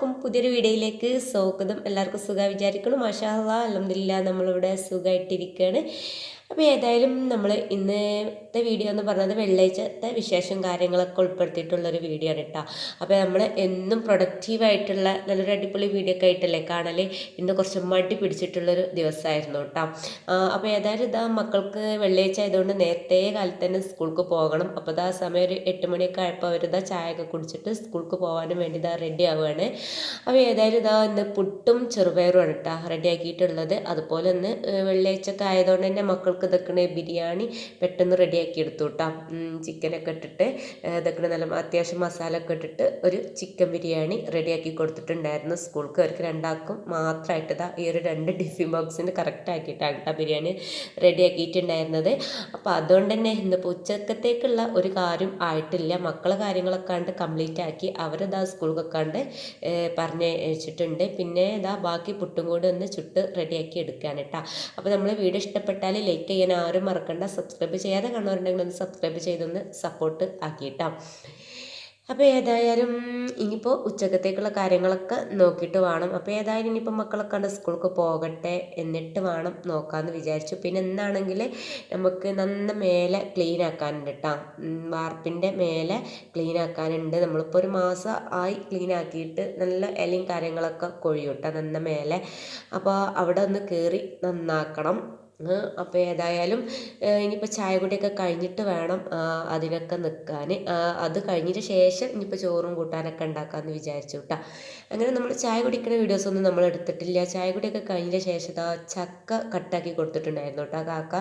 എല്ലാവർക്കും പുതിയൊരു വീഡിയോയിലേക്ക് സ്വാഗതം. എല്ലാവർക്കും സുഖം വിചാരിക്കണം മാഷാ അലഹമില്ല നമ്മളിവിടെ സുഖമായിട്ടിരിക്കുകയാണ്. അപ്പോൾ ഏതായാലും നമ്മൾ ഇന്നത്തെ വീഡിയോ എന്ന് പറഞ്ഞത് വെള്ളിയാഴ്ചത്തെ വിശേഷം കാര്യങ്ങളൊക്കെ ഉൾപ്പെടുത്തിയിട്ടുള്ളൊരു വീഡിയോ ആണ് കേട്ടോ അപ്പോൾ നമ്മൾ എന്നും പ്രൊഡക്റ്റീവായിട്ടുള്ള നല്ലൊരു അടിപൊളി വീഡിയോ ഒക്കെ ആയിട്ടല്ലേ കാണൽ ഇന്ന് കുറച്ച് മടി പിടിച്ചിട്ടുള്ളൊരു ദിവസമായിരുന്നു കേട്ടോ അപ്പോൾ ഏതായാലും ഇതാ മക്കൾക്ക് വെള്ളിയാഴ്ച ആയതുകൊണ്ട് നേരത്തെ കാലത്ത് തന്നെ സ്കൂൾക്ക് പോകണം. അപ്പോൾ ഇതാ സമയം ഒരു എട്ട് മണിയൊക്കെ ആയപ്പോൾ അവരിതാ ചായയൊക്കെ കുടിച്ചിട്ട് സ്കൂൾക്ക് പോകാനും വേണ്ടി ഇതാ റെഡി ആവുകയാണ് അപ്പോൾ ഏതായാലും ഇതാ ഇന്ന് പുട്ടും ചെറുപയറുമാണ് കേട്ടോ റെഡി ആക്കിയിട്ടുള്ളത്. അതുപോലെ ഇന്ന് വെള്ളിയാഴ്ച ഒക്കെ ആയതുകൊണ്ട് തന്നെ മക്കൾക്ക് നമുക്ക് ഇതൊക്കെ ബിരിയാണി പെട്ടെന്ന് റെഡിയാക്കി എടുത്തു കേട്ടോ. ചിക്കനൊക്കെ ഇട്ടിട്ട് ഇതൊക്കെ നല്ല അത്യാവശ്യം മസാല ഒക്കെ ഇട്ടിട്ട് ഒരു ചിക്കൻ ബിരിയാണി റെഡിയാക്കി കൊടുത്തിട്ടുണ്ടായിരുന്നു സ്കൂൾക്ക്. അവർക്ക് രണ്ടാൾക്കും മാത്രമായിട്ട് ഇതാ ഈ ഒരു രണ്ട് ടിഫിൻ ബോക്സിന് കറക്റ്റ് ആക്കിയിട്ടാണ് കേട്ടോ ബിരിയാണി റെഡിയാക്കിയിട്ടുണ്ടായിരുന്നത്. അപ്പോൾ അതുകൊണ്ട് തന്നെ ഇന്നിപ്പോൾ ഉച്ചക്കത്തേക്കുള്ള ഒരു കാര്യം ആയിട്ടില്ല. മക്കളെ കാര്യങ്ങളൊക്കെ കണ്ട് കംപ്ലീറ്റ് ആക്കി അവരിതാ സ്കൂളിലൊക്കെ കണ്ട് പറഞ്ഞ് വെച്ചിട്ടുണ്ട്. പിന്നെ ഇതാ ബാക്കി പുട്ടും കൂടി ഒന്ന് ചുട്ട് റെഡിയാക്കി എടുക്കാൻ കേട്ടോ. അപ്പോൾ നമ്മൾ വീഡിയോ ഇഷ്ടപ്പെട്ടാൽ ലൈക്ക് ചെയ്യാൻ ആരും മറക്കണ്ട. സബ്സ്ക്രൈബ് ചെയ്യാതെ കാണുന്നവരുണ്ടെങ്കിൽ ഒന്ന് സബ്സ്ക്രൈബ് ചെയ്തൊന്ന് സപ്പോർട്ട് ആക്കിയിട്ടാം. അപ്പോൾ ഏതായാലും ഇനിയിപ്പോൾ ഉച്ചക്കത്തേക്കുള്ള കാര്യങ്ങളൊക്കെ നോക്കിയിട്ട് വേണം. അപ്പോൾ ഏതായാലും ഇനിയിപ്പോൾ മക്കളൊക്കെ കണ്ട് സ്കൂൾക്ക് പോകട്ടെ എന്നിട്ട് വേണം നോക്കാമെന്ന് വിചാരിച്ചു. പിന്നെ എന്താണെങ്കിൽ നമുക്ക് നന്ന മേലെ ക്ലീൻ ആക്കാനുണ്ട് കേട്ടോ വാർപ്പിന്റെ മേലെ ക്ലീൻ ആക്കാനുണ്ട്. നമ്മളിപ്പോൾ ഒരു മാസം ആയി ക്ലീൻ ആക്കിയിട്ട് നല്ല ഇലയും കാര്യങ്ങളൊക്കെ കൊഴിയും കേട്ടോ നന്ന മേലെ. അപ്പോൾ അവിടെ ഒന്ന് കയറി നന്നാക്കണം. അപ്പോൾ ഏതായാലും ഇനിയിപ്പോൾ ചായ കുടിയൊക്കെ കഴിഞ്ഞിട്ട് വേണം അതിനൊക്കെ നിൽക്കാൻ അത് കഴിഞ്ഞിട്ട് ശേഷം ഇനിയിപ്പോൾ ചോറും കൂട്ടാനൊക്കെ ഉണ്ടാക്കാമെന്ന് വിചാരിച്ചു കേട്ടോ അങ്ങനെ നമ്മൾ ചായ കുടിക്കുന്ന വീഡിയോസ് ഒന്നും നമ്മൾ എടുത്തിട്ടില്ല. ചായ കുടിയൊക്കെ കഴിഞ്ഞ ശേഷം ചക്ക കട്ടാക്കി കൊടുത്തിട്ടുണ്ടായിരുന്നു കേട്ടോ കാക്ക.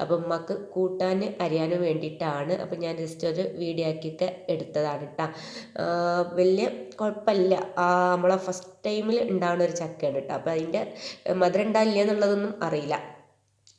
അപ്പം ഉമ്മക്ക് കൂട്ടാൻ അറിയാനും വേണ്ടിയിട്ടാണ്. അപ്പം ഞാൻ ജസ്റ്റ് ഒരു വീഡിയോ ആക്കിയൊക്കെ എടുത്തതാണ് കേട്ടോ വലിയ കുഴപ്പമില്ല നമ്മളെ ഫസ്റ്റ് ടൈമിൽ ഉണ്ടാവുന്ന ഒരു ചക്കയാണ് കേട്ടോ അപ്പോൾ അതിന്റെ മധുരം ഉണ്ടാവില്ല എന്നുള്ളതൊന്നും അറിയില്ല.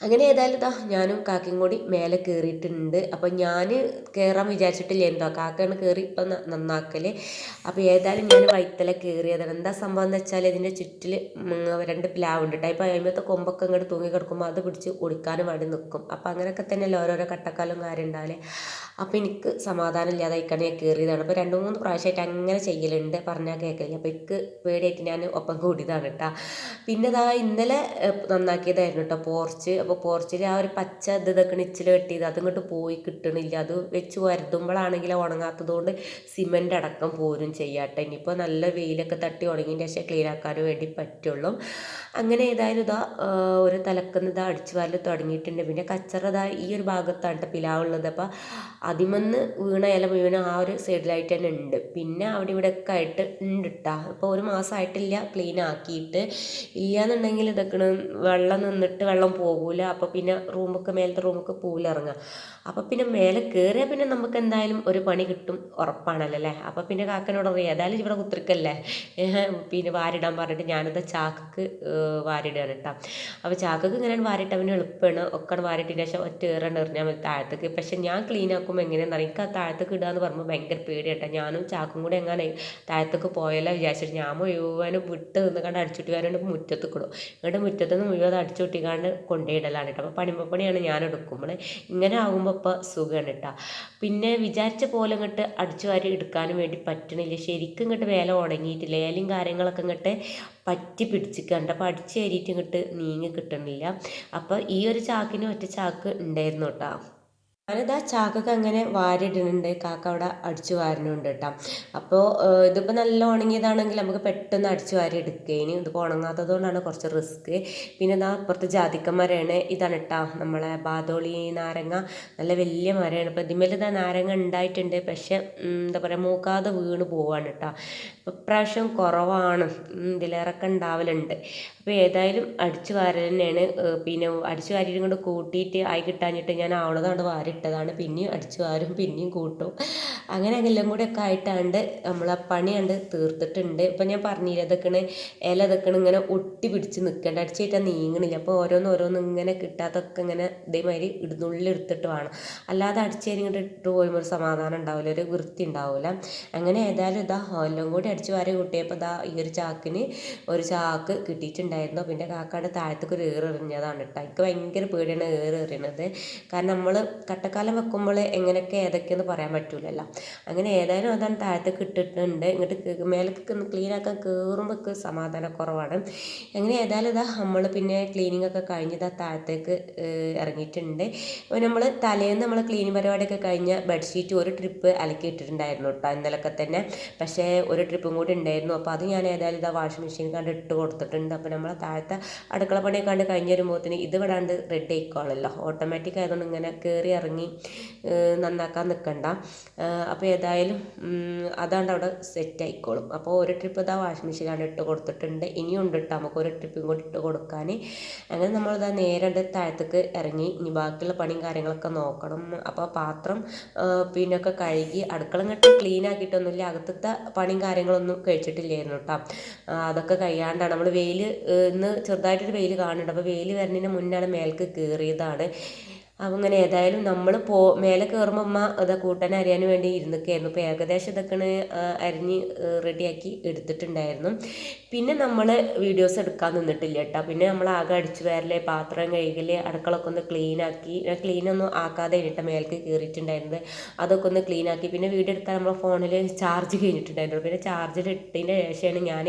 അങ്ങനെ ഏതായാലും ഇതാ ഞാനും കാക്കയും കൂടി മേലെ കയറിയിട്ടുണ്ട് അപ്പം ഞാൻ കയറാൻ വിചാരിച്ചിട്ടില്ല എന്തോ. കാക്കയാണ് കയറി ഇപ്പം നന്നാക്കൽ. അപ്പോൾ ഏതായാലും ഞാൻ വൈത്തല കയറിയതാണ് എന്താ സംഭവം എന്ന് വെച്ചാൽ ഇതിന്റെ ചുറ്റിൽ രണ്ട് പ്ലാവുണ്ട് കേട്ടോ ഇപ്പോൾ അതിമത്തെ കൊമ്പൊക്കെ ഇങ്ങോട്ട് തൂങ്ങി കിടക്കുമ്പോൾ അത് പിടിച്ച് ഒടിക്കാനും വേണ്ടി നിൽക്കും അപ്പോൾ അങ്ങനെയൊക്കെ തന്നെയല്ലേ ഓരോരോ കട്ടക്കാലും കാര്യം ഉണ്ടാവില്ലേ അപ്പോൾ എനിക്ക് സമാധാനം ഇല്ലാതായിക്കാണ് ഞാൻ കയറിയതാണ് അപ്പോൾ രണ്ട് മൂന്ന് പ്രാവശ്യമായിട്ട് അങ്ങനെ ചെയ്യലുണ്ട്. പറഞ്ഞാൽ കേൾക്കില്ല അപ്പോൾ എനിക്ക് പേടിയായിട്ട് ഞാൻ ഒപ്പം കൂടിയതാണ് കേട്ടോ പിന്നെ ഇതാ ഇന്നലെ നന്നാക്കിയതായിരുന്നു കേട്ടോ പോർച്ച്. അപ്പോൾ പോർച്ചിൽ ആ ഒരു പച്ച ഇത് ഇതൊക്കെ ഇച്ചിൽ കെട്ടിയത് അതിങ്ങോട്ട് പോയി കിട്ടണില്ല. അത് വെച്ച് വരുത്തുമ്പോഴാണെങ്കിൽ ഉണങ്ങാത്തത് കൊണ്ട് സിമെന്റ് അടക്കം പോരും ചെയ്യാട്ടെ. ഇനിയിപ്പോൾ നല്ല വെയിലൊക്കെ തട്ടി ഉണങ്ങിയതിന്റെ ശേഷം ക്ലീൻ ആക്കാനും വേണ്ടി പറ്റുള്ളൂ. അങ്ങനെ ഏതായാലും ഇതാ ഒരു തലക്കുന്ന അടിച്ചു വാരൽ തുടങ്ങിയിട്ടുണ്ട്. പിന്നെ കച്ചറ ഈ ഒരു ഭാഗത്താണ് പിലാവുള്ളത്. അപ്പോൾ അതിമന്ന് വീണ ഇല മുഴുവൻ ആ ഒരു സൈഡിലായിട്ട് തന്നെ ഉണ്ട്. പിന്നെ അവിടെ ഇവിടെ ഒക്കെ ആയിട്ട് ഉണ്ട് കേട്ടോ ഇപ്പോൾ ഒരു മാസമായിട്ടില്ല ക്ലീൻ ആക്കിയിട്ട്. ഇല്ലയെന്നുണ്ടെങ്കിൽ ഇതൊക്കെ വെള്ളം നിന്നിട്ട് വെള്ളം പോകൂല. അപ്പോൾ പിന്നെ റൂമൊക്കെ മേലത്തെ റൂമൊക്കെ പോകില്ലിറങ്ങുക അപ്പോൾ പിന്നെ മേലെ കയറിയാൽ പിന്നെ നമുക്ക് എന്തായാലും ഒരു പണി കിട്ടും ഉറപ്പാണല്ലോ അല്ലേ? അപ്പോൾ പിന്നെ കാക്കനോട് പറയും ഏതായാലും ഇവിടെ കുത്തിരിക്കല്ലേ? പിന്നെ വാരിടാൻ പറഞ്ഞിട്ട് ഞാനത് ചാക്കക്ക് വാരിടുകയാണ് കേട്ടോ. അപ്പോൾ ചാക്കക്ക് ഇങ്ങനെ വാരിട്ട് അവന് എളുപ്പമാണ് ഒക്കെ വാരിട്ടതിന് ശേഷം ഒറ്റ ഏറണ്ട് എറിഞ്ഞാൽ മതി താഴത്തേക്ക്. പക്ഷെ ഞാൻ ക്ലീൻ ആക്കുമ്പോൾ എങ്ങനെയാണെന്ന് അറിയാം എനിക്ക് ആ താഴത്തേക്ക് ഇടുക എന്ന് പറയുമ്പോൾ ഭയങ്കര പേടിയാട്ടോ. ഞാനും ചാക്കും കൂടെ എങ്ങനെ താഴത്തേക്ക് പോയല്ലോ വിചാരിച്ചിട്ട് ഞാൻ മുഴുവനും വിട്ട് നിന്ന് കണ്ട് അടിച്ചുട്ടി വരണ്ട് മുറ്റത്ത് കിടും എന്നിട്ട് മുറ്റത്ത് നിന്ന് മുഴുവൻ അടിച്ചു കൂട്ടിക്കാണ്ട് കൊണ്ടുപോയിടലാണ് കേട്ടോ. അപ്പോൾ പണിമപ്പണിയാണ് ഞാൻ എടുക്കുമ്പോൾ ഇങ്ങനെ ആകുമ്പോൾ ഇപ്പോൾ സുഖമാണ് കേട്ടോ. പിന്നെ വിചാരിച്ച പോലെ ഇങ്ങോട്ട് അടിച്ചു വാരി എടുക്കാനും വേണ്ടി പറ്റണില്ല. ശരിക്കും ഇങ്ങോട്ട് വേല ഉണങ്ങിയിട്ടില്ല. ഏലും കാര്യങ്ങളൊക്കെ ഇങ്ങോട്ട് പറ്റി പിടിച്ചിട്ടുണ്ട് അപ്പോൾ അടിച്ച് കയറിയിട്ട് ഇങ്ങോട്ട് നീങ്ങി കിട്ടണില്ല. അപ്പോൾ ഈ ഒരു ചാക്കിന് ഒറ്റ ചാക്ക് ഉണ്ടായിരുന്നു കേട്ടോ. ഞാനിതാ ചാക്കൊക്കെ അങ്ങനെ വാരിയിടുന്നുണ്ട്. കാക്ക അവിടെ അടിച്ചു വാരുന്നുണ്ട് കേട്ടോ. അപ്പോൾ ഇതിപ്പോൾ നല്ല ഉണങ്ങിയതാണെങ്കിൽ നമുക്ക് പെട്ടെന്ന് അടിച്ചു വാരി എടുക്കുകയും ഇതിപ്പോൾ ഉണങ്ങാത്തത് കൊണ്ടാണ് കുറച്ച് റിസ്ക്. പിന്നെ ഇതാ അപ്പുറത്ത് ജാതിക്കന്മാരാണ് ഇതാണ് കേട്ടോ നമ്മളെ ബാദോളി നാരങ്ങ. നല്ല വലിയ മരമാണ്. ഇപ്പോൾ ഇതിന്മേൽ ഇതാ നാരങ്ങ ഉണ്ടായിട്ടുണ്ട്. പക്ഷെ എന്താ പറയുക മൂക്കാതെ വീണ് പോവാണ് കേട്ടോ. ഇപ്രാവശ്യം കുറവാണ്. ഇതിലേറൊക്കെ ഉണ്ടാവലുണ്ട്. അപ്പോൾ ഏതായാലും അടിച്ചു വാരൽ തന്നെയാണ്. പിന്നെ അടിച്ചു വാരിയിട്ട് കൊണ്ട് കൂട്ടിയിട്ട് ആയി കിട്ടാഞ്ഞിട്ട് ഞാൻ ആവണതാണ് വാരി ഇട്ടതാണ്. പിന്നെയും അടിച്ചു വാരും പിന്നെയും കൂട്ടും. അങ്ങനെ എല്ലാം കൂടെ ഒക്കെ ആയിട്ടാണ്ട് നമ്മൾ ആ പണി കണ്ട് തീർത്തിട്ടുണ്ട്. ഇപ്പം ഞാൻ പറഞ്ഞില്ല ഇതൊക്കെയാണ് ഇല ഇതൊക്കെയാണ് ഇങ്ങനെ ഒട്ടി പിടിച്ച് നിൽക്കേണ്ട അടിച്ചിട്ടാൽ നീങ്ങണില്ല. അപ്പോൾ ഓരോന്ന് ഓരോന്ന് ഇങ്ങനെ കിട്ടാത്തൊക്കെ ഇങ്ങനെ ഇതേമാതിരി ഇടുന്നുള്ളിൽ എടുത്തിട്ട് വേണം. അല്ലാതെ അടിച്ചേരി ഇങ്ങോട്ട് ഇട്ട് പോയുമ്പോൾ ഒരു സമാധാനം ഉണ്ടാവില്ല ഒരു വൃത്തി ഉണ്ടാവില്ല. അങ്ങനെ ഏതായാലും ഇതാ എല്ലാം കൂടി അടിച്ചു വാരി കൂട്ടിയപ്പോൾ ഇതാ ഈ ഒരു ചാക്കിന് ഒരു ചാക്ക് കിട്ടിയിട്ടുണ്ടായിരുന്നു. പിന്നെ കാക്കയുടെ താഴത്തേക്ക് ഒരു ഏറ് എറിഞ്ഞതാണ് കേട്ടോ. എനിക്ക് ഭയങ്കര പേടിയാണ് ഏറ് എറിയണത്. കാരണം നമ്മൾ കട്ടക്കാലം വെക്കുമ്പോൾ എങ്ങനെയൊക്കെ ഏതൊക്കെയെന്ന് പറയാൻ പറ്റൂലല്ലോ. അങ്ങനെ ഏതായാലും അതാണ് താഴത്തേക്ക് ഇട്ടിട്ടുണ്ട് ഇങ്ങോട്ട് മേലെ ക്ലീൻ ആക്കാൻ കയറുമ്പോൾ സമാധാനക്കുറവാണ് അങ്ങനെ ഏതായാലും ഇതാ നമ്മൾ പിന്നെ ക്ലീനിങ് ഒക്കെ കഴിഞ്ഞതാ താഴത്തേക്ക് ഇറങ്ങിയിട്ടുണ്ട്. അപ്പോൾ നമ്മൾ തലേന്ന് നമ്മൾ ക്ലീനിങ് പരിപാടിയൊക്കെ കഴിഞ്ഞ ബെഡ്ഷീറ്റ് ഒരു ട്രിപ്പ് അലക്കി ഇട്ടിട്ടുണ്ടായിരുന്നു കേട്ടോ ഇന്നലൊക്കെ തന്നെ. പക്ഷേ ഒരു ട്രിപ്പും കൂടി ഉണ്ടായിരുന്നു. അപ്പോൾ അത് ഞാൻ ഏതായാലും ഇതാ വാഷിംഗ് മെഷീൻ കണ്ട് ഇട്ട് കൊടുത്തിട്ടുണ്ട്. അപ്പോൾ നമ്മൾ താഴത്തെ അടുക്കള പണിയൊക്കെ കണ്ട് കഴിഞ്ഞ് വരുമ്പോഴത്തേന് ഇത് വിടാണ്ട് റെഡി ആയിക്കോളല്ലോ. ഓട്ടോമാറ്റിക് ആയതുകൊണ്ട് ഇങ്ങനെ കയറി ഇറങ്ങി നന്നാക്കാൻ നിൽക്കണ്ട അപ്പോൾ ഏതായാലും അതാണ് അവിടെ സെറ്റ് ആയിക്കോളും. അപ്പോൾ ഒരു ട്രിപ്പ് ഇതാ വാഷിംഗ് മെഷീനാണ് ഇട്ട് കൊടുത്തിട്ടുണ്ട്. ഇനിയും ഉണ്ട് കേട്ടോ നമുക്ക് ഒരു ട്രിപ്പും കൂടി ഇട്ട് കൊടുക്കാൻ അങ്ങനെ നമ്മളിതാ നേരെ താഴത്തേക്ക് ഇറങ്ങി. ഇനി ബാക്കിയുള്ള പണിയും കാര്യങ്ങളൊക്കെ നോക്കണം. അപ്പോൾ പാത്രം പിന്നൊക്കെ കഴുകി അടുക്കള ഇങ്ങോട്ട് ക്ലീൻ ആക്കിയിട്ടൊന്നുമില്ല. അകത്തത്തെ പണിയും കാര്യങ്ങളൊന്നും കഴിച്ചിട്ടില്ലായിരുന്നു കേട്ടോ അതൊക്കെ കഴിയാണ്ടാണ്. നമ്മൾ വെയിൽ ഇന്ന് ചെറുതായിട്ടൊരു വെയിൽ കാണുന്നുണ്ട്. അപ്പോൾ വെയിൽ വരുന്നതിന് മുന്നാണ് മേൽക്ക് കയറിയതാണ് അങ്ങനെ ഏതായാലും നമ്മൾ പോ മേലെ കയറുമ്പോൾ അമ്മ അത് കൂട്ടാൻ വേണ്ടി ഇരുന്നൊക്കെയായിരുന്നു. അപ്പോൾ ഏകദേശം ഇതൊക്കെ അരിഞ്ഞ് റെഡിയാക്കി എടുത്തിട്ടുണ്ടായിരുന്നു. പിന്നെ നമ്മൾ വീഡിയോസ് എടുക്കാൻ നിന്നിട്ടില്ല കേട്ടോ. പിന്നെ നമ്മൾ ആകെ അടിച്ചു വരൽ പാത്രം കഴുകൽ അടുക്കളൊക്കെ ഒന്ന് ക്ലീൻ ആക്കി ക്ലീൻ ക്ലീനൊന്നും ആക്കാതെ ഇട്ട മേലേക്ക് കയറിയിട്ടുണ്ടായിരുന്നത് അതൊക്കെ ഒന്ന് ക്ലീൻ ആക്കി. പിന്നെ വീഡിയോ എടുക്കാൻ നമ്മൾ ഫോണിൽ ചാർജ് കഴിഞ്ഞിട്ടുണ്ടായിരുന്നു. പിന്നെ ചാർജിൽ ഇട്ടതിന്റെ ശേഷമാണ് ഞാൻ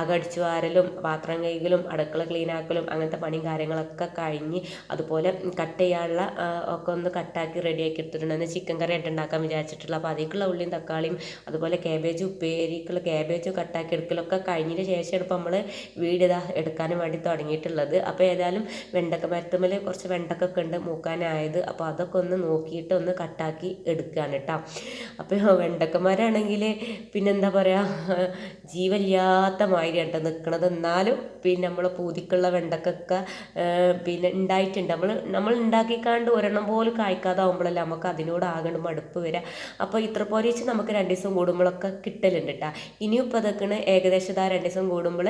ആകെ അടിച്ചു വാരലും പാത്രം കഴുകലും അടുക്കള ക്ലീൻ ആക്കലും അങ്ങനത്തെ പണിയും കാര്യങ്ങളൊക്കെ കഴിഞ്ഞ് അതുപോലെ കട്ട് ചെയ്യാനുള്ള ഒക്കെ ഒന്ന് കട്ടാക്കി റെഡിയാക്കി എടുത്തിട്ടുണ്ട്. ചിക്കൻ കറി ആയിട്ട് ഉണ്ടാക്കാൻ വിചാരിച്ചിട്ടുള്ള. അപ്പോൾ അതിലേക്കുള്ള ഉള്ളിയും തക്കാളിയും അതുപോലെ കാബേജ് ഉപ്പേരിക്കുള്ള ക്യാബേജ് കട്ടാക്കി എടുക്കലൊക്കെ കഴിഞ്ഞതിന് ശേഷമാണ് ഇപ്പോൾ നമ്മൾ വീട് ഇതാ എടുക്കാനും വേണ്ടി തുടങ്ങിയിട്ടുള്ളത്. അപ്പോൾ ഏതായാലും വെണ്ടക്ക മരത്തുമ്മൽ കുറച്ച് വെണ്ടക്കൊക്കെ ഉണ്ട് മൂക്കാനായത്. അപ്പോൾ അതൊക്കെ ഒന്ന് നോക്കിയിട്ട് ഒന്ന് കട്ടാക്കി എടുക്കുകയാണ് കേട്ടോ അപ്പോൾ വെണ്ടക്കന്മാരാണെങ്കിൽ പിന്നെന്താ പറയുക ജീവല്ലാത്ത മാതിരി കേട്ടോ നിൽക്കണത് എന്നാലും പിന്നെ നമ്മൾ പൂതിക്കുള്ള വെണ്ടക്കൊക്കെ പിന്നെ ഉണ്ടായിട്ടുണ്ട്. നമ്മൾ നമ്മൾ ഉണ്ടാക്കിക്കാണ്ട് കണ്ട് ഒരെണ്ണം പോലും കായ്ക്കാതാവുമ്പോഴല്ലേ നമുക്ക് അതിനോട് ആകണം മടുപ്പ് വരിക അപ്പോൾ ഇത്ര പോരീച്ച് നമുക്ക് രണ്ട് ദിവസം കൂടുമ്പോഴൊക്കെ കിട്ടലുണ്ട് കേട്ടോ ഇനിയും ഇപ്പോൾ അതൊക്കെയാണ് ഏകദേശം ഇതാ രണ്ട് ദിവസം കൂടുമ്പോൾ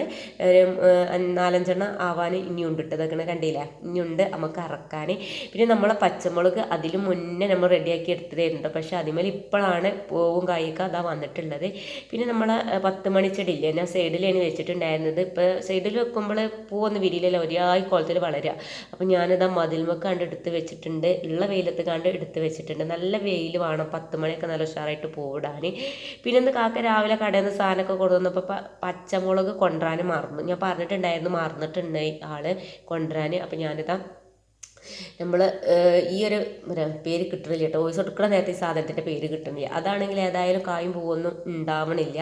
നാലഞ്ചെണ്ണം ആവാൻ ഇനിയുണ്ട് അതൊക്കെ കണ്ടില്ലേ? ഇനിയുണ്ട് നമുക്ക് അറക്കാൻ പിന്നെ നമ്മളെ പച്ചമുളക് അതിൽ മുന്നേ നമ്മൾ റെഡിയാക്കി എടുത്തതായിരുന്നു. പക്ഷേ അതിമേൽ ഇപ്പോഴാണ് പൂവും കായ്ക്കുക അതാ വന്നിട്ടുള്ളത്. പിന്നെ നമ്മളെ പത്ത് മണിച്ചെടി ഇല്ലേ ഞാൻ സൈഡിലാണ് വെച്ചിട്ടുണ്ടായിരുന്നത്. ഇപ്പോൾ സൈഡിൽ വെക്കുമ്പോൾ പൂവൊന്ന് വിരിയിലല്ല ഒരേ കോലത്തിൽ വളരുക അപ്പോൾ ഞാനിതാ മതിൽമൊക്കെ കണ്ടെടുത്ത് വെച്ചിട്ട് വെച്ചിട്ടുണ്ട്. ഉള്ള വെയിലത്ത് കണ്ട് എടുത്ത് വെച്ചിട്ടുണ്ട്. നല്ല വെയിൽ വേണം. പത്ത് മണിയൊക്കെ നല്ല ഉഷാറായിട്ട് പോവിടാൻ പിന്നെ ഇന്ന് കാക്ക രാവിലെ കടയിൽ നിന്ന് സാധനമൊക്കെ കൊണ്ടുവന്നപ്പോൾ പച്ചമുളക് കൊണ്ടുവരാൻ മറന്നു. ഞാൻ പറഞ്ഞിട്ടുണ്ടായിരുന്നു മറന്നിട്ടുണ്ട് ആൾ കൊണ്ടുവരാൻ. അപ്പം ഞാനിതാ നമ്മൾ ഈ ഒരു പേര് കിട്ടണില്ല കേട്ടോ. വോയിസ് എടുക്കുന്ന നേരത്തെ ഈ സാധനത്തിന്റെ പേര് കിട്ടുന്നില്ല. അതാണെങ്കിൽ ഏതായാലും കായും പൂവൊന്നും ഉണ്ടാവണില്ല.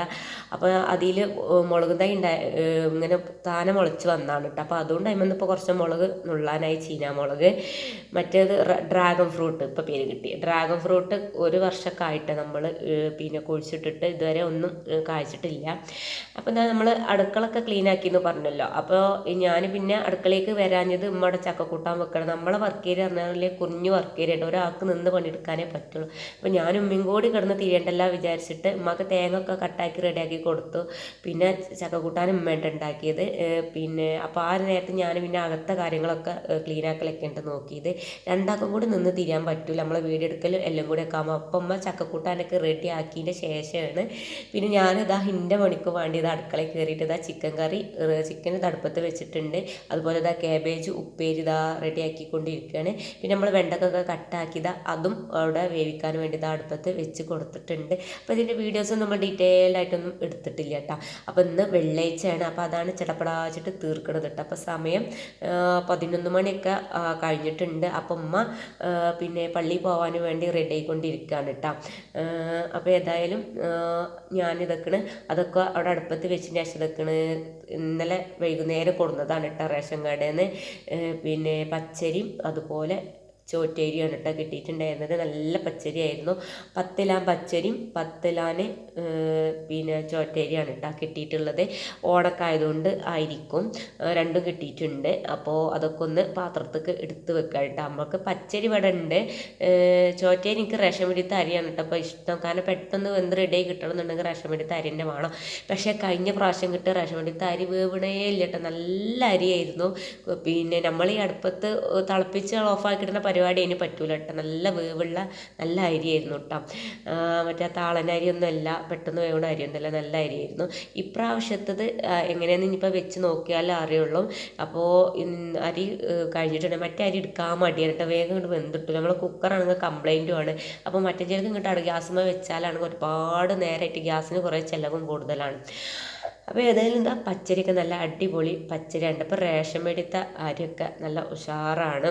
അപ്പോൾ അതിൽ മുളക് തൈ ഉണ്ടായി ഇങ്ങനെ താനെ മുളച്ച് വന്നാണ് കേട്ടോ. അപ്പോൾ അതുകൊണ്ട് അതിൽ ഇപ്പോൾ കുറച്ച് മുളക് നുള്ളാനായി ചീന മുളക് മറ്റേത് ഡ്രാഗൺ ഫ്രൂട്ട് ഇപ്പോൾ പേര് കിട്ടി. ഡ്രാഗൺ ഫ്രൂട്ട് ഒരു വർഷമൊക്കെ ആയിട്ട് നമ്മൾ പിന്നെ കുഴിച്ചിട്ടിട്ട് ഇതുവരെ ഒന്നും കായ്ച്ചിട്ടില്ല. അപ്പോൾ എന്താ നമ്മൾ അടുക്കളൊക്കെ ക്ലീൻ ആക്കി എന്ന് പറഞ്ഞല്ലോ അപ്പോൾ ഞാൻ പിന്നെ അടുക്കളയിലേക്ക് വരാഞ്ഞത് ഉമ്മയുടെ ചക്കക്കൂട്ടാൻ വെക്കണം. നമ്മളെ വർക്ക് ഏരിയ പറഞ്ഞാൽ കുഞ്ഞു വർക്ക് ഏരിയ ഉണ്ട്. ഒരാൾക്ക് നിന്ന് പണിയെടുക്കാനേ പറ്റുള്ളൂ. അപ്പോൾ ഞാൻ ഉമ്മയും കൂടി കിടന്ന് തിരിയണ്ടല്ല വിചാരിച്ചിട്ട് ഉമ്മക്ക് തേങ്ങ ഒക്കെ കട്ടാക്കി റെഡിയാക്കി കൊടുത്തു. പിന്നെ ചക്കക്കൂട്ടാനും ഉമ്മയായിട്ട് ഉണ്ടാക്കിയത് പിന്നെ അപ്പോൾ ആ നേരത്തെ ഞാൻ പിന്നെ അകത്തെ കാര്യങ്ങളൊക്കെ ക്ലീൻ ആക്കലൊക്കെ ഉണ്ട് നോക്കിയത്. രണ്ടാൾക്കും കൂടി നിന്ന് തിരിയാൻ പറ്റില്ല നമ്മളെ വീടെടുക്കലും എല്ലാം കൂടി ഒക്കെ ആകുമ്പോൾ അപ്പം ഉമ്മ ചക്കക്കൂട്ടാനൊക്കെ റെഡി ആക്കിയതിന്റെ ശേഷമാണ് പിന്നെ ഞാനിതാ ഹിന്റെ പണിക്ക് വേണ്ടി ഇത് അടുക്കളയിൽ കയറിയിട്ട് ഇതാ ചിക്കൻ കറി ചിക്കൻ തടുപ്പത്ത് വെച്ചിട്ടുണ്ട്. അതുപോലെ ഇതാ കാബേജ് ഉപ്പേരി ഇതാ റെഡിയാക്കി കൊണ്ടിരിക്കുകയാണ് പിന്നെ നമ്മൾ വെണ്ടക്കൊക്കെ കട്ടാക്കിയത് അതും അവിടെ വേവിക്കാൻ വേണ്ടി അടുപ്പത്ത് വെച്ച് കൊടുത്തിട്ടുണ്ട്. അപ്പോൾ ഇതിന്റെ വീഡിയോസ് നമ്മൾ ഡീറ്റെയിൽ ആയിട്ടൊന്നും എടുത്തിട്ടില്ല കേട്ടോ. അപ്പോൾ ഇന്ന് വെള്ളിയാഴ്ചയാണ് അപ്പോൾ അതാണ് ചിടപ്പടാച്ചിട്ട് തീർക്കണത് കേട്ടോ. അപ്പോൾ സമയം പതിനൊന്ന് മണിയൊക്കെ കഴിഞ്ഞിട്ടുണ്ട്. അപ്പം ഉമ്മ പിന്നെ പള്ളി പോകാൻ വേണ്ടി റെഡി ആയിക്കൊണ്ടിരിക്കുകയാണ് കേട്ടോ. അപ്പോൾ ഏതായാലും ഞാനിതൊക്കെ അതൊക്കെ അവിടെ അടുപ്പത്ത് വെച്ചിന് ശേഷം ഇതൊക്കെ ഇന്നലെ വൈകുന്നേരം കൊടുന്നതാണ് കേട്ടോ റേഷൻ കടയിൽ നിന്ന് പിന്നെ പച്ചരിയും അതുപോലെ ചോറ്റേരിയാണ് കേട്ടോ കിട്ടിയിട്ടുണ്ടായിരുന്നത്. നല്ല പച്ചരിയായിരുന്നു. പത്തിലാൻ പച്ചരിയും പത്തിലാന് പിന്നെ ചോറ്റേരിയാണ് കേട്ടോ കിട്ടിയിട്ടുള്ളത്. ഓണക്കായതുകൊണ്ട് ആയിരിക്കും. രണ്ടും കിട്ടിയിട്ടുണ്ട്. അപ്പോൾ അതൊക്കെ ഒന്ന് പാത്രത്തേക്ക് എടുത്ത് വെക്കാം കേട്ടോ. നമുക്ക് പച്ചരി ഇവിടെ ഉണ്ട്. ചോറ്റേരി എനിക്ക് റേഷൻ പിടിത്ത അരിയാണ് കേട്ടോ. അപ്പോൾ ഇഷ്ടം. കാരണം പെട്ടെന്ന് വെന്ത് റെഡി കിട്ടണമെന്നുണ്ടെങ്കിൽ റേഷൻ പിടിത്ത അരി തന്നെ വേണം. പക്ഷേ കഴിഞ്ഞ പ്രാവശ്യം കിട്ടിയ റേഷൻ പിടിത്ത അരി വേവണേ ഇല്ല കേട്ടോ. നല്ല അരിയായിരുന്നു. പിന്നെ നമ്മൾ ഈ അടുപ്പത്ത് തിളപ്പിച്ച് ഓഫാക്കിയിടുന്ന പരിപാടി പരിപാടി അതിന് പറ്റൂല കേട്ടോ. നല്ല വേവുള്ള നല്ല അരിയായിരുന്നു കേട്ടോ. മറ്റേ താളൻ അരിയൊന്നുമല്ല പെട്ടെന്ന് വേവണ അരിയൊന്നുമല്ല നല്ല അരിയായിരുന്നു. ഇപ്രാവശ്യത്തത് എങ്ങനെയാണെന്ന് ഇനിയിപ്പോൾ വെച്ച് നോക്കിയാലേ അറിയുള്ളൂ. അപ്പോൾ അരി കഴിഞ്ഞിട്ടുണ്ട്. മറ്റേ അരി എടുക്കാൻ മടിയാണ് കേട്ടോ. വേഗം ഇങ്ങോട്ട് വെന്തിട്ടു നമ്മൾ കുക്കറാണെങ്കിൽ കംപ്ലൈന്റും ആണ്. അപ്പോൾ മറ്റേ ചിലക്ക് ഇങ്ങോട്ട് ഗ്യാസുമ്മ വെച്ചാലാണെങ്കിൽ ഒരുപാട് നേരമായിട്ട് ഗ്യാസിന് കുറേ ചിലവും കൂടുതലാണ്. അപ്പോൾ ഏതായാലും എന്താ പച്ചരിയൊക്കെ നല്ല അടിപൊളി പച്ചരിയുണ്ട് അപ്പോൾ റേഷൻ മേടിത്ത അരിയൊക്കെ നല്ല ഉഷാറാണ്.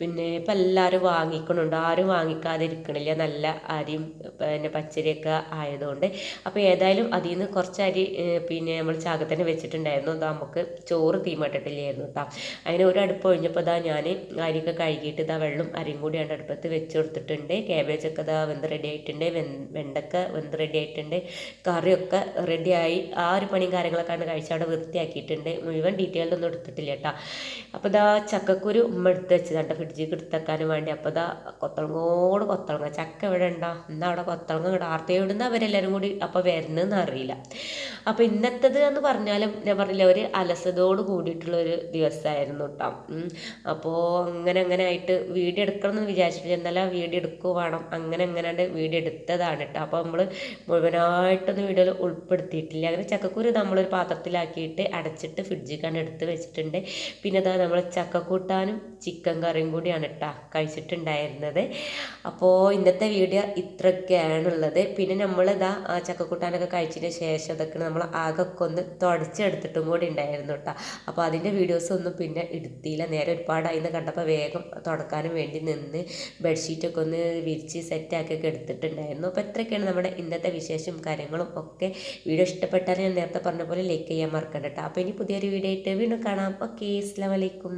പിന്നെ ഇപ്പം എല്ലാവരും വാങ്ങിക്കണുണ്ട്. ആരും വാങ്ങിക്കാതിരിക്കണില്ല. നല്ല അരിയും പിന്നെ പച്ചരിയൊക്കെ ആയതുകൊണ്ട്. അപ്പോൾ ഏതായാലും അതിൽ നിന്ന് കുറച്ച് അരി പിന്നെ നമ്മൾ ചാകത്തന്നെ വെച്ചിട്ടുണ്ടായിരുന്നു. അത് നമുക്ക് ചോറ് തീമട്ടിട്ടില്ലായിരുന്നു കേട്ടോ അതിന് ഒരു അടുപ്പ് ഒഴിഞ്ഞപ്പോൾ ഇതാ ഞാൻ അരിയൊക്കെ കഴുകിയിട്ട് ഇതാ വെള്ളം അരിയും കൂടി അതിന്റെ അടുപ്പത്ത് വെച്ച് കൊടുത്തിട്ടുണ്ട്. ഒക്കെ ഇതാ വെന്ത് റെഡി ആയിട്ടുണ്ട്. വെണ്ടക്ക വെന്ത് റെഡി ആയിട്ടുണ്ട്. കറിയൊക്കെ റെഡിയായി ആ ഒരു പണിയും കാര്യങ്ങളൊക്കെ ആണ് കഴിച്ച് അവിടെ വൃത്തിയാക്കിയിട്ടുണ്ട്. മുഴുവൻ ഡീറ്റെയിൽഡൊന്നും എടുത്തിട്ടില്ല കേട്ടോ അപ്പോൾ ഇതാ ചക്കക്കുരു ഉമ്മ എടുത്ത് വെച്ചതാണ് ഫ്രിഡ്ജിൽ എടുത്തേക്കാനും വേണ്ടി. അപ്പോൾ ഇതാ കൊത്തളങ്ങോട് കൊത്തളങ്ങ. ചക്ക എവിടെ ഉണ്ടോ? എന്നാ അവിടെ കൊത്തളങ്ങ ഇവിടെ ആർത്തി എവിടുന്ന് അവരെല്ലാവരും കൂടി അപ്പോൾ വരുന്നതെന്ന് അറിയില്ല. അപ്പോൾ ഇന്നത്തേത് എന്ന് പറഞ്ഞാലും ഞാൻ പറഞ്ഞില്ല ഒരു അലസതയോട് കൂടിയിട്ടുള്ള ഒരു ദിവസമായിരുന്നു കേട്ടോ. അപ്പോൾ അങ്ങനെ അങ്ങനെ ആയിട്ട് വീഡിയോ എടുക്കണം എന്ന് വിചാരിച്ചിട്ട് എന്നാലും വീഡിയോ എടുക്കുക വേണം. അങ്ങനെ അങ്ങനെ വീഡിയോ എടുത്തതാണ് കേട്ടോ. അപ്പോൾ നമ്മൾ മുഴുവനായിട്ടൊന്നും വീഡിയോയിൽ ഉൾപ്പെടുത്തിയിട്ടില്ല. അങ്ങനെ ചക്കക്കുരു നമ്മളൊരു പാത്രത്തിലാക്കിയിട്ട് അടച്ചിട്ട് ഫ്രിഡ്ജിൽ എടുത്ത് വെച്ചിട്ടുണ്ട്. പിന്നെ അതാ നമ്മൾ ചക്കക്കൂട്ടാനും ചിക്കൻ കറിയും കൂടിയാണ് കേട്ടോ കഴിച്ചിട്ടുണ്ടായിരുന്നത്. അപ്പോൾ ഇന്നത്തെ വീഡിയോ ഇത്രയൊക്കെയാണുള്ളത്. പിന്നെ നമ്മളിതാ ചക്കക്കൂട്ടാനൊക്കെ കഴിച്ചതിന് ശേഷം അതൊക്കെ നമ്മൾ ആകൊക്കെ ഒന്ന് തുടച്ചെടുത്തിട്ടും കൂടി ഉണ്ടായിരുന്നു കേട്ടോ അപ്പോൾ അതിന്റെ വീഡിയോസ് ഒന്നും പിന്നെ എടുത്തില്ല. നേരെ ഒരുപാടായി എന്ന് കണ്ടപ്പോൾ വേഗം തുടക്കാനും വേണ്ടി നിന്ന് ബെഡ്ഷീറ്റൊക്കെ ഒന്ന് വിരിച്ച് സെറ്റാക്കിയൊക്കെ എടുത്തിട്ടുണ്ടായിരുന്നു. അപ്പോൾ ഇത്രയൊക്കെയാണ് നമ്മുടെ ഇന്നത്തെ വിശേഷം കാര്യങ്ങളും ഒക്കെ. വീഡിയോ ഇഷ്ടപ്പെട്ടാൽ ഞാൻ നേരത്തെ പറഞ്ഞ പോലെ ലൈക്ക് ചെയ്യാൻ മറക്കണ്ട കേട്ടോ അപ്പോൾ ഇനി പുതിയൊരു വീഡിയോ ആയിട്ട് വീണ്ടും കാണാം. ഓക്കെ അസ്സാം വലൈക്കും